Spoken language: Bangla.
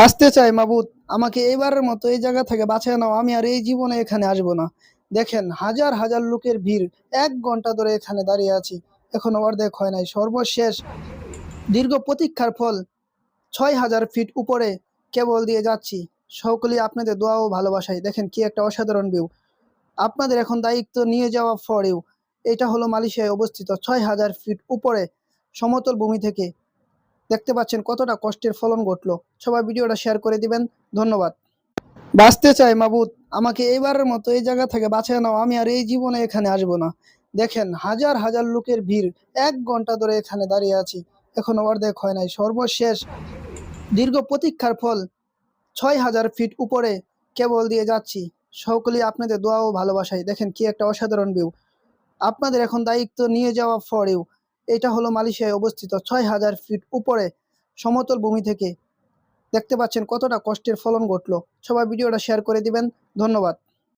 বাঁচতে চাই মাবুদ। আমাকে এবারের মতো এই জায়গা থেকে বাঁচিয়ে নাও, আমি আর এই জীবনে এখানে আসব না। দেখেন, হাজার হাজার লোকের ভিড়, এক ঘণ্টা ধরে এখানে দাঁড়িয়ে আছি। এখনও অর্ধেক হয় নাই, সর্বশেষ দীর্ঘ প্রতীক্ষার ফল ছয় হাজার ফিট উপরে কেবল দিয়ে যাচ্ছি। সকলেই আপনাদের দোয়া ও ভালোবাসায়। দেখেন কি একটা অসাধারণ ভিউ আপনাদের এখন দায়িত্ব নিয়ে যাওয়া পরেও এটা হলো মালয়েশিয়ায় অবস্থিত ছয় হাজার ফিট উপরে সমতল ভূমি থেকে দেখতে পাচ্ছেন কতটা কষ্টের ফলন ঘটলো। সবাই ভিডিওটা শেয়ার করে দিবেন। ধন্যবাদ। বাঁচতে চাই মাবুদ। আমাকে এইবারের মতো এই জায়গা থেকে বাঁচিয়ে নাও। আমি আর এই জীবনে এখানে আসব না। দেখেন, হাজার হাজার লোকের ভিড়। এক ঘণ্টা ধরে এখানে দাঁড়িয়ে আছি। এখনও অর্ধেক হয় নাই। সর্বশেষ দীর্ঘ প্রতীক্ষার ফল ছয় হাজার ফিট উপরে কেবল দিয়ে যাচ্ছি। সকলেই আপনাদের দোয়া ও ভালোবাসায়। দেখেন কি একটা অসাধারণ ভিউ আপনাদের এখন দায়িত্ব নিয়ে যাওয়া পরেও এটা হলো মালয়েশিয়ায় অবস্থিত ছয় হাজার ফিট উপরে সমতল ভূমি থেকে। দেখতে পাচ্ছেন কতটা কষ্টের ফলন ঘটলো। সবাই ভিডিওটা শেয়ার করে দিবেন। ধন্যবাদ।